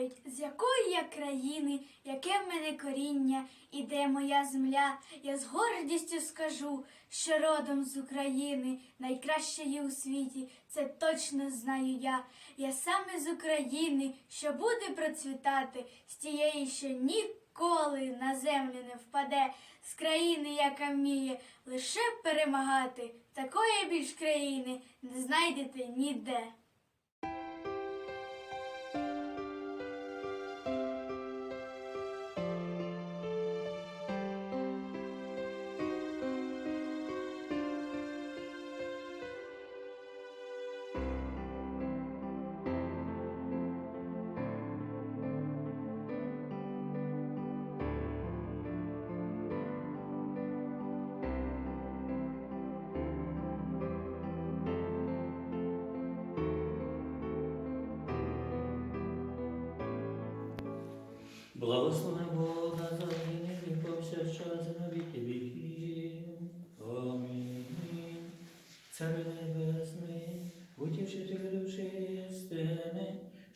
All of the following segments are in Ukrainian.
мене спитають, з якої я країни, яке в мене коріння, і де моя земля, я з гордістю скажу, що родом з України, найкращої у світі, це точно знаю я. Я саме з України, що буде процвітати, з тієї, що ніколи на землю не впаде, з країни, яка вміє лише перемагати, такої більш країни не знайдете ніде.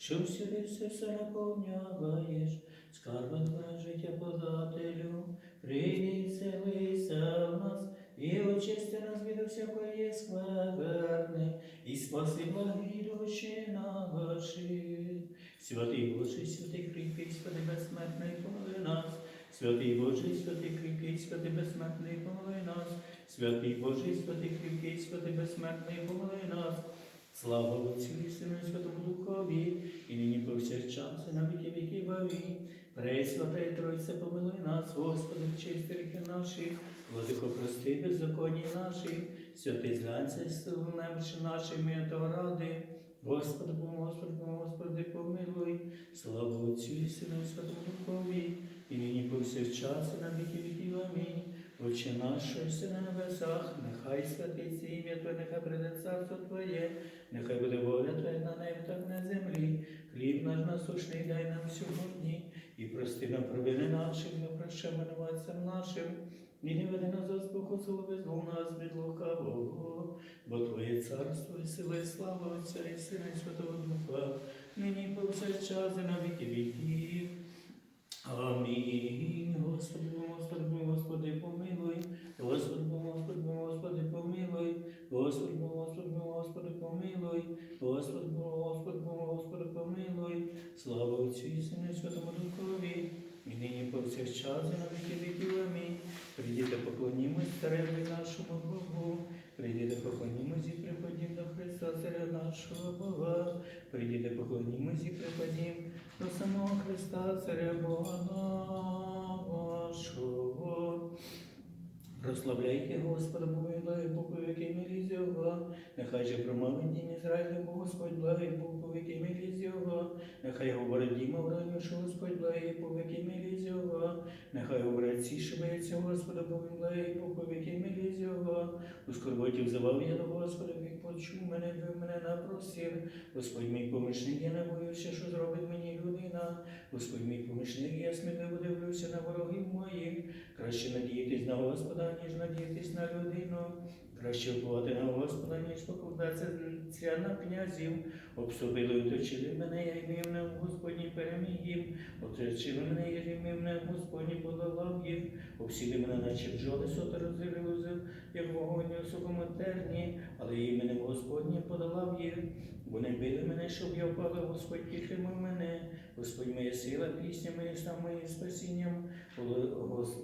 Що всюди все все наповнюєш, скарби твоє життя подателю, прийди, селися в нас, і очисти нас від всякої скверни, і спаси благі душі наші. Святий Божий, святий кріпкий, святий безсмертний, помили нас. Святий Божий, святий кріпкий, святий безсмертний, помили нас. Святий Божий, святий кріпкий, святий безсмертний, помили нас. Слава Отцю і Сину Святому Духові, і нині повсякчас, і на віки віків Амінь. Пресвята і Тройця, помилуй нас, Господи, чисти ріки наші, владико прости, беззаконні наші, святий зглянься, силу немочі наші, ми того ради. Господи, Господи, Господи, помилуй, слава Отцю і Сину Святому Духові, і нині повсякчас, і на віки віків. Амінь. Отче наш, що на небесах, нехай святиться ім'я Твоє, нехай прийде царство Твоє, нехай буде воля Твоя на небі, так на землі. Хліб наш насущний дай нам сьогодні, і прости нам провини наші, ми прощаємо винуватцям нашим, і не веди нас за спокусу, визвол нас від лукавого, бо Твоє царство і сила, і слава Отця і Сина, і Святого Духа, нині і повсякчас, і на віки віків. Амінь. Господи, Господи, Господи, помилуй. Господи, Господи, Господи, помилуй. Господи, Господи, Господи, помилуй. Господи, Господи, Господи, помилуй. Слава Отцю і Сину Святому Духові. І нині повсякчас і на віки віків. Амінь. Прийдіте, поклонімось цареві нашому Богу. Прийдіте, поклонімось і припадім до Христа, царя нашого Бога. Прийдіте, поклонімось і припадім до самого Христа, царя Бога нашого. Прославляйте Господа, благий Богу, який милість його. Нехай же промовить дім Господь благий Богу, який милість його. Нехай говорить діма враню, що Господь благий Бог, який милість його. Нехай говорить ці, що Господа, бо він благий Бог, який милість його. У скорботі взивав я до Господа, почув мене, ви мене напросив. Господь мій помічник, я не боюся, що зробить мені людина. Господь мій помічник, я сміливо дивлюся на ворогів моїх. Краще надіятись на Господа, ніж надіятись на людину. Краще впливати на Господа, ніж покладатися на князів. обсобили, оточили мене, я ім'ям на Господні переміг їм. Мене, я ім'ям на Господні подолав їх. Обсіли мене, наче бджоли, сота роззирили, як вогонь у сухомотерні, але іменем Господні подолав їх. Вони били мене, щоб я впала, Господь підтримав мене. Господь моя сила, пісня моя, став моїм спасінням,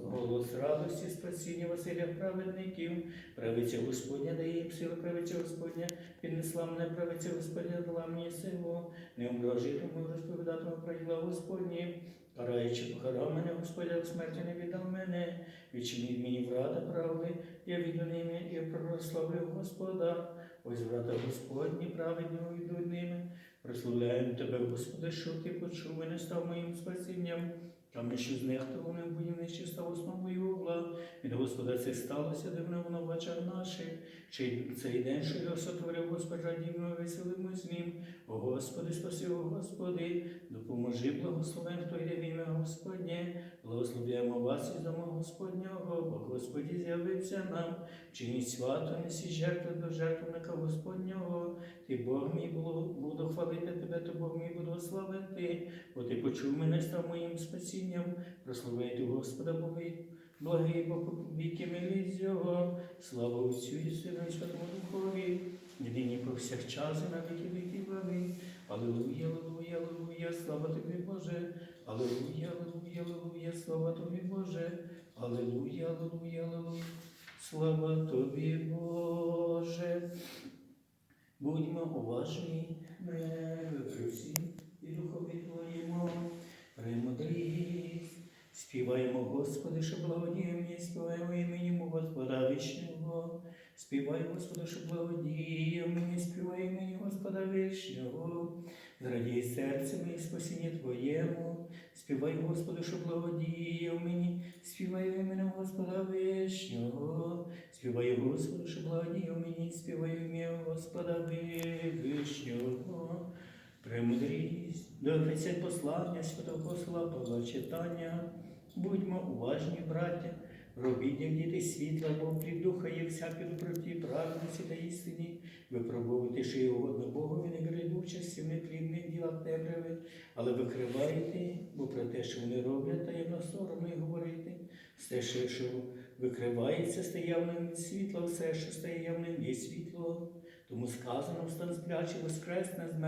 голос, радості, спасіння Василя праведників, правиця Господня дає їм силу, правиця Господня, піднесла мене, правиця Господня дала мені силу, не умрожитиму, розповідатиму про діла Господні, караючи покарав мене, Господь, в смерті не віддав мене, відчиніть мені врата правди, я віду ними, я прославлю Господа, ось врата Господні, праведні увійдуть ними. Прославляємо тебе, Господи, що ти почув мене став моїм спасінням. Там що знехтуваним будівничі став основою угла. Від Господа це сталося, дивно в очах наших. Чи цей день, що його сотворив Господь, радівно веселимо з ним. О Господи, спаси, о Господи, допоможи, благословен, хто йде в ім'я Господнє. Благословляємо вас із дому Господнього, бо Господі з'явився нам, чиніть свято, несі жертви до жертвника Господнього. Ти Бог мій буду хвалити тебе, то Бог мій буду славити, бо ти почув мене став моїм спасінням. Прославляйте Господа Боги, благий Бог віки милість Його, слава Отцю і Сину і Святому Духові, нині повсякчас і на віки віків. Амінь. Аллилуйя, аллилуйя, аллилуйя, слава тобі, Боже. Аллилуйя, аллилуйя, аллилуйя, слава тобі, Боже. Аллилуйя, аллилуйя, аллилуйя, слава тобі, Боже. Будьмо уважні, всі і духові твоєму, премудрість. Співаємо, Господи, що благодіє співаємо іменем Господа Вишнього. Співай, Господи, що благодіє мені, співай імені Господа Вишнього. Зрадій серце моє спасіння Твоєму. Співай, Господи, що благодіє мені, співай іменем Господа Вишнього. Співай, Господи, що благодіє мені, співай ім'я Господа Вишнього. Премудрість, до послання святого Павла читання. Будьмо уважні, браття, робіть, як діти світла, бо плід духа є всякі доброті, праведності та істині. Випробовуйте, що є угодно Богові, не беріть участі в неплідних ділах темряви, але викривайте, бо про те, що вони роблять, таємно соромно й говорити. Все, що, викривається, стає явним від світла, все, що стає явним, є світло. Тому сказано, встань спляче, воскресне з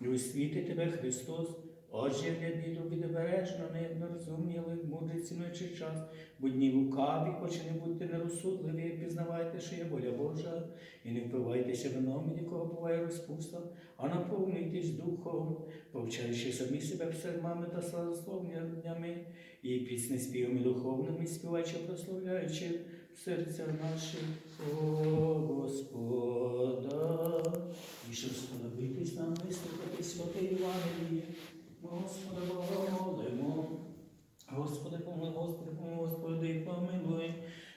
і освіти тебе Христос. Отже, гляді тобі обережно, не розумні, але мудрі цінуючи час, будьні лукаві, хоч не будьте нерозсудливі, пізнавайте, що є воля Божа, і не впивайтеся вином, від якого буває розпуста, а наповнюйтесь духом, повчаючи самі себе псальмами та славословннями, і пісні співами духовними, співаючи, прославляючи в серця наші, Господа. І щоб сподобитись нам вислухати святе Євангеліє, Господа Бога молимо. Господи, помилуй, Господи, помилуй, Господи, помилуй.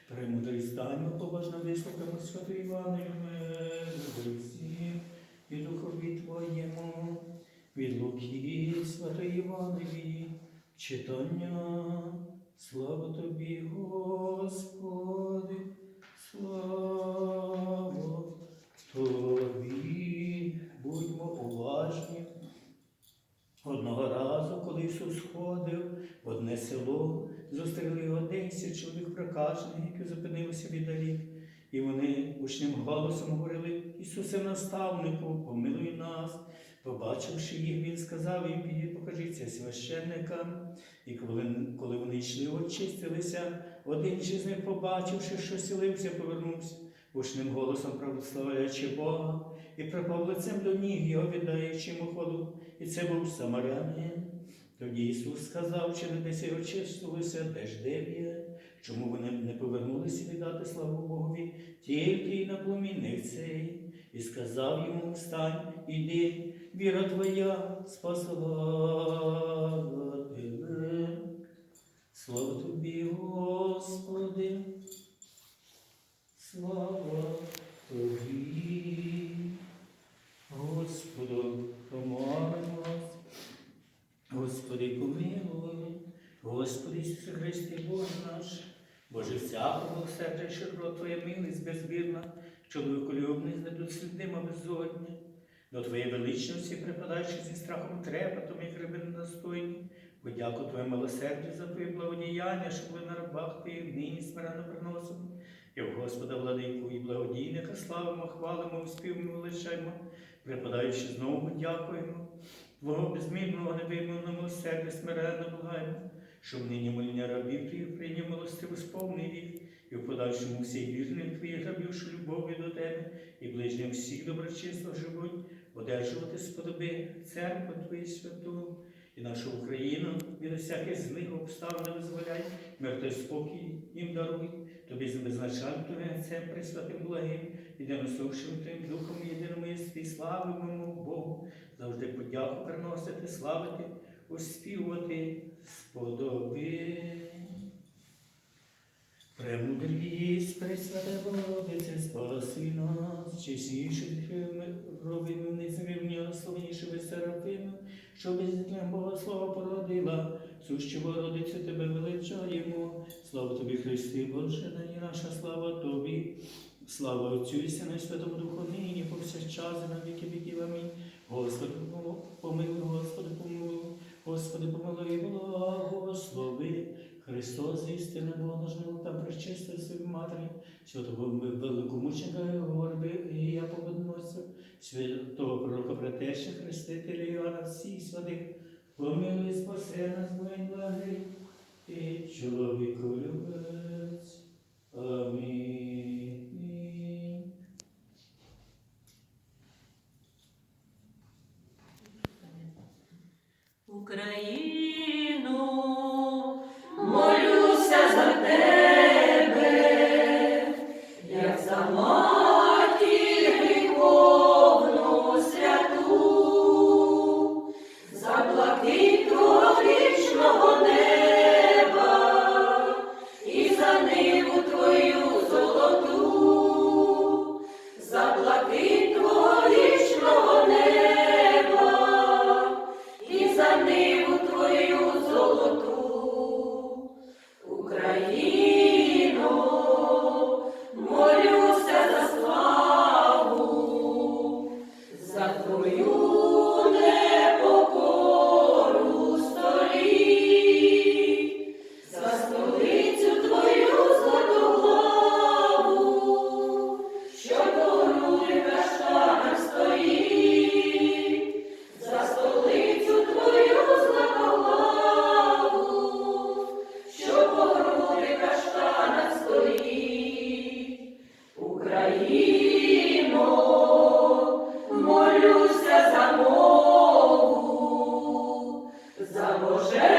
Премудрість станьмо, поважно вислухаємо святу Євангелію, всім і духові Твоєму, від Луки святої Євангелії, читання. Слава Тобі, Господи, слава Тобі, будьмо уважні. Одного разу, коли Ісус ходив в одне село, зустріли його десять чоловік прокажених, які зупинилися віддалі. І вони гучним голосом говорили, Ісусе наставнику, помилуй нас. Побачивши їх, він сказав їм, підіть, покажіться священникам. І коли, коли вони йшли, очистилися, один же з них, побачивши, що сілився, повернувся, гучним голосом прославляючи Бога, і припав лицем до ніг його, віддаючи йому хвалу. І це був самарянин. Тоді Ісус сказав, чи не десь і очистилися, де ж дев'ять? Чому вони не повернулися віддати славу Богові, тільки й на пломінник цей? І сказав йому, встань, іди, віра твоя спасла тебе. Слава тобі, Господи, слава тобі. Господу, помолимось. Господи, помилуй, Господи Ісусе Христе, Боже наш, Боже всякого серця, щедро Твоя милість безбірна, чоловіколюбний, недосліднима безодня, до Твоєї величності, припадаючи зі страхом трепетом і гриби недостойні, подяку Твоє милосердя за Твоє благодіяння, що були на рабах Твоїх нині смиренно приносимо, і в Господа владику і благодійника славимо, хвалимо, співимо, величаємо, припадаючи знову, дякуємо. Твого безмірного невимовного милосердя смиренно благаємо, щоб нині моління рабів Твоїх прийняв милостиву сповний вік, і в подальшому всіх вірних Твоїх рабів, що любові до Тебе, і ближнім всіх доброчинство живуть, одержувати сподоби церкву Твою святу і нашу Україну від усяких злих обставин визволяй, мир та спокій їм даруй, тобі з безначальним Твоїм присвятим благим, і деносушим Твоїм Духом єдиному єстві, славимо Богу, завжди подяку приносити, славити, оспівувати. Сподоби. Премудрість, Пресвята Богородице, спаси нас, чесніше ровими незмірні, славнішими серафими, що без Бога слова породила, сущого родицю тебе величаємо. Слава тобі, Христи, Боже, нині наша слава тобі. Слава Отцю і Сину Святому Духу, нині повсякчас і на віки віків. Амінь. Господи, помилуй, Господи, помилуй, Господи, помилуй, благослови. Христос, істина Божого та причисти собі матері, святого великомученика Горби і я поводнося, святого пророка Братеша, Хрестителя Іоанна, всіх святих, помилуй, спаси нас, будь благий, і чоловіку любець. Амінь. Україно, за